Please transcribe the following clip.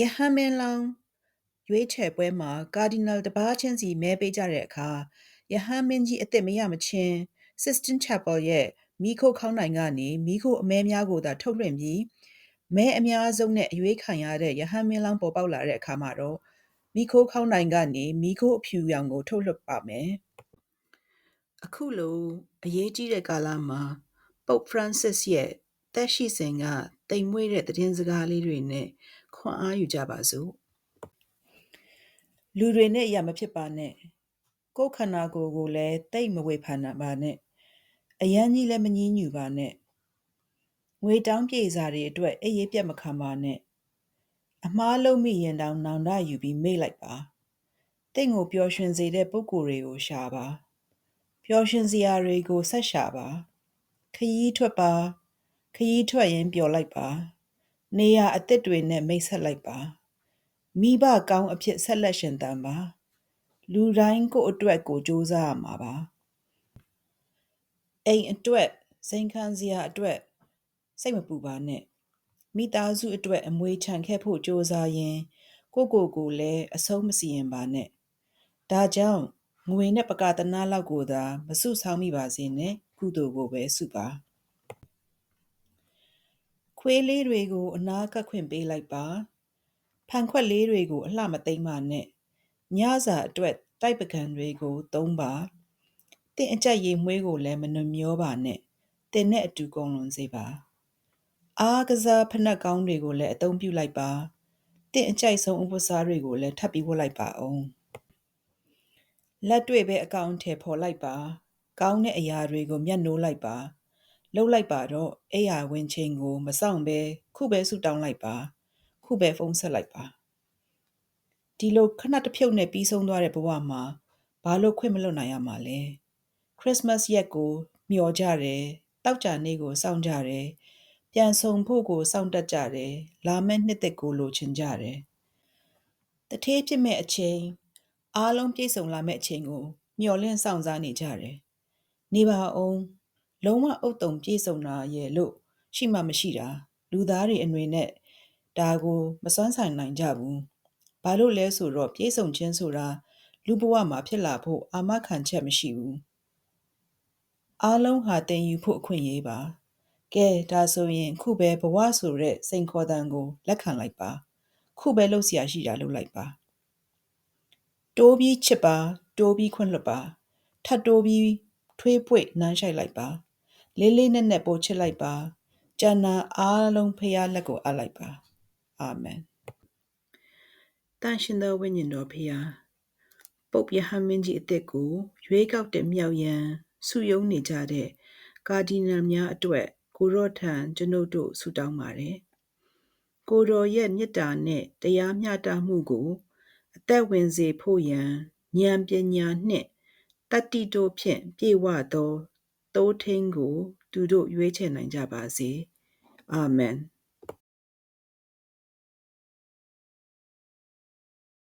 ယဟန်မင်းလောင်းရွေးချယ်ပွဲမှာကာဒီနယ်တစ်ပါးချင်းစီမဲပေးကြတဲ့အခါယဟန်မင်းကြီးအစ်စ်မရမချင်း Sistine Chapel ရဲ့မိခိုးခေါင်းနိုင်ကနေမိခိုးအမဲများကိုသာထုတ်လွှင့်ပြီးမဲအများဆုံးနဲ့အရွေးခံရတဲ့ယဟန်မင်းလောင်းပေါ်ပေါက်လာတဲ့အခါမှာတော့မိခိုးခေါင်းနိုင်ကနေမိခိုးအဖြူရောင်ကို ထုတ်လွှတ်ပါမယ်အခုလိုအရေးကြီးတဲ့ကာလမှာ Pope Francis ရဲ့သက်ရှိစဉ်ကတိမ်မွေ့တဲ့သတင်းစကားလေးတွေနဲ့ ခွန်အားယူကြပါစို့လူတွေနဲ့အရာမဖြစ်ပါနဲ့ကိုယ်ခန္ဓာကိုယ်ကိုလည်းတိတ်မဝေဖန်ပါနဲ့အရန်ကြီးလည်းမငြင်းညူပါနဲ့ငွေတောင်းပြေစာတွေအတွက်အေးရေးပြတ်မခံပါနဲ့အမားလုံးမိရင်တောင်နောင်တယူပြီးမေ့လိုက်ပါတိတ်ကိုပျော်ရွှင်စေတဲ့ပုံကိုယ်တွေကိုရှာပါပျော်ရွှင်စရာတွေကိုဆက်ရှာပါခยีးထွက်ပါခยีးထွက်ရင်ပျော်လိုက်ပါ နေရအစ်စ်တွေနဲ့မိတ်ဆက်လိုက်ပါမိဘကောင်းအဖြစ်ဆက်လက်ရှင်သန်ပါလူတိုင်းကိုအတွက်ကိုစူးစမ်းရမှာပါအိမ်အတွက်စိန်ခံစရာအတွက်စိတ်မပူပါနဲ့မိသားစုအတွက်အမွေချန်ခဲ့ဖို့စူးစမ်းရင်ကိုကိုကိုလည်းအဆုံးမစီရင်ပါနဲ့ဒါကြောင့်ငွေနဲ့ပကတနာလောက်ကိုသာမစုဆောင်းမိပါစေနဲ့ကုသိုလ်ကိုပဲစုပါ ခွေးလေးတွေကို အနာကပ်ခွင့်ပေးလိုက်ပါဖန်ခွက်လေးတွေကိုအလှမသိမ့်ပါနဲ့ညစာအတွက်တိုက်ပကံတွေကိုသုံးပါတင့်အကြက်ရည်မွေးကိုလည်းမနှမျောပါနဲ့တင်နဲ့အတူကုန်လွန်စေပါအားကစားဖနက်ကောင်းတွေကိုလည်းအသုံးပြုလိုက်ပါတင့်အကြိုက်ဆုံးဥပစားတွေကိုလည်းထပ်ပြီးဝတ်လိုက်ပါအောင်လက်တွေ့ပဲအကောင့်ထဲပေါ်လိုက်ပါ ကောင်းတဲ့အရာတွေကိုမျက်နှိုးလိုက်ပါ လှုပ်လိုက်ပါတော့အဲ့ရဝင်ချင်းကို မဆောင်ပဲခုပဲဆူတောင်းလိုက်ပါ ခုပဲဖုန်းဆက်လိုက်ပါဒီလိုခဏတစ်ဖြုတ်နဲ့ပြီးဆုံးသွားတဲ့ဘဝမှာဘာလို့ခွင့်မလွတ်နိုင်ရမှာလဲခရစ်စမတ်ရက်ကိုမျှော်ကြတယ်တောက်ကြနေ့ကိုစောင့်ကြတယ်ပြန်ဆောင်ဖို့ကိုစောင့်တတ်ကြတယ်လာမယ့်နှစ်သက်ကိုလိုချင်ကြတယ်တထေးဖြစ်မဲ့အချိန်အားလုံးပြည့်စုံလာမဲ့အချိန်ကိုမျှော်လင့်ဆောင်စားနေကြတယ်နေပါအောင် လုံးဝအုတ်တုံပြည့်စုံတာရဲ့လို့ရှိမှမရှိတာလူသားတွေအနေနဲ့ဒါကိုမစွမ်းဆိုင်နိုင်ကြဘူးဘာလို့လဲဆိုတော့ပြည့်စုံခြင်းဆိုတာလူဘဝမှာဖြစ်လာဖို့အာမခံချက်မရှိဘူးအားလုံးဟာတင်ယူဖို့အခွင့်အရေးပါကဲဒါဆိုရင်ခုပဲဘဝဆိုတဲ့စိန်ခေါ်တန်ကိုလက်ခံလိုက်ပါခုပဲလှုပ်ရှားရှိတာလှုပ်လိုက်ပါတိုးပြီးချစ်ပါတိုးပြီးခွင့်လွတ်ပါထပ်တိုးပြီးထွေးပွေနမ်းရှိုက်လိုက်ပါ လေးလေးနက်နက်ပို့ချစ်လိုက်ပါကျန်နာအားလုံးဖရားလက်ကိုအပ်လိုက်ပါအာမင်တန်ရှင်သောဝိညာဉ်တော်ဖရားပုပ်ယဟန်မင်းကြီးအသက်ကိုရွေးကောက်တဲ့မြောက်ရန်ဆုယုံနေကြတဲ့ကာဒီနယ်များအတွက်ကိုရော့ထံကျွန်ုပ်တို့ဆုတောင်းပါတယ်ကိုတော်ရဲ့မေတ္တာနဲ့တရားမျှတမှုကိုအသက်ဝင်စေဖို့ရန်ဉာဏ်ပညာနှင့်တတ္တိတို့ဖြင့်ပြေဝသော တိုးထင်းကို သူတို့ရွေးချယ်နိုင်ကြပါစေအာမင်